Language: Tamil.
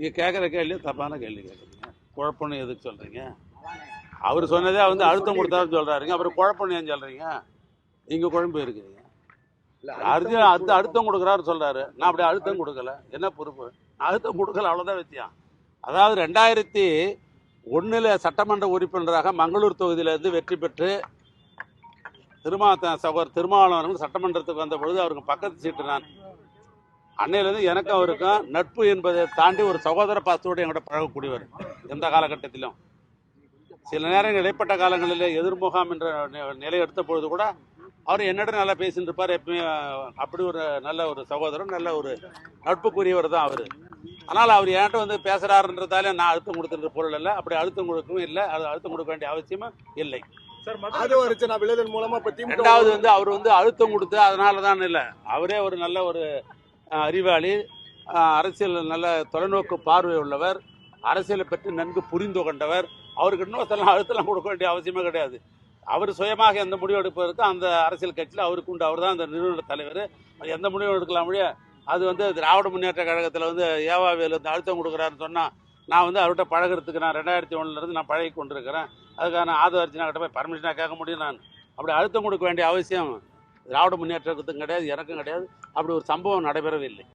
நீங்கள் கேட்குற கேள்வி தப்பான கேள்வி கேட்குறீங்க குழப்பம்னு எதுக்கு சொல்கிறீங்க அவர் சொன்னதே வந்து அழுத்தம் கொடுத்தாருன்னு சொல்கிறாருங்க அப்புறம் குழப்பம்னு ஏன் சொல்கிறீங்க இங்கே குழம்பு இருக்குதுங்க. இல்ல, அர்ஜுன் அடுத்து அழுத்தம் கொடுக்குறாரு சொல்றாரு. நான் அப்படி அழுத்தம் கொடுக்கல. என்ன பொறுப்பு? நான் அழுத்தம் கொடுக்கல அவ்வளோதான் விஷயம் அதாவது ரெண்டாயிரத்தி ஒன்றில் சட்டமன்ற உறுப்பினராக மங்களூர் தொகுதியிலேருந்து வெற்றி பெற்று திருமா சகோதரர் திருமாவளவன் சட்டமன்றத்துக்கு வந்த பொழுது அவருக்கு பக்கத்து சீட்டு நான் அன்னையிலேருந்து எனக்கும் அவருக்கும் நட்பு என்பதை தாண்டி ஒரு சகோதர பாசத்தோடு என்கிட்ட பழகக்கூடியவர் எந்த காலகட்டத்திலும். சில நேரங்கள் இடைப்பட்ட காலங்களில் எதிர்முகாம் என்ற நிலை எடுத்த பொழுது கூட அவர் என்னிடம் நல்லா பேசிட்டு இருப்பார் எப்பயுமே அப்படி ஒரு நல்ல ஒரு சகோதரர் நல்ல ஒரு நட்புக்குரியவர் தான் அவர். ஆனால் அவர் என்கிட்ட வந்து பேசுறாருன்றதால நான் அழுத்தம் கொடுத்துருக்க பொருள் இல்லை அப்படி அழுத்தம் கொடுக்கவும் இல்லை. அது அழுத்தம் கொடுக்க வேண்டிய அவசியமும் இல்லை. ரெண்டாவது வந்து அவர் வந்து அழுத்தம் கொடுத்து அதனால தான் இல்லை. அவரே ஒரு நல்ல ஒரு அறிவாளி அரசியல் நல்ல தொலைநோக்கு பார்வை உள்ளவர் அரசியலை பற்றி நன்கு புரிந்து கொண்டவர். அவருக்கு இன்னொருத்தெல்லாம் அழுத்தம் கொடுக்க வேண்டிய அவசியமே கிடையாது. அவர் சுயமாக எந்த முடிவு எடுப்பதற்கு அந்த அரசியல் கட்சியில் அவருக்கு உண்டு. அவர் தான் அந்த நிறுவன தலைவர். எந்த முடிவும் எடுக்கலாம் முடிய அது வந்து திராவிட முன்னேற்ற கழகத்தில் வந்து ஏவாவியில் வந்து அழுத்தம் கொடுக்குறாருன்னு சொன்னால் நான் வந்து அவர்கிட்ட பழகிறதுக்கு நான் ரெண்டாயிரத்தி ஒன்றுலேருந்து நான் பழகி கொண்டிருக்கிறேன். அதுக்கான ஆதரவு அர்ச்சனா கிட்ட போய் பர்மிஷனாக கேட்க முடியும் நான். அப்படி அழுத்தம் கொடுக்க வேண்டிய அவசியம் திராவிட முன்னேற்றத்துக்கும் கிடையாது எனக்கும் கிடையாது. அப்படி ஒரு சம்பவம் நடைபெறவில்லை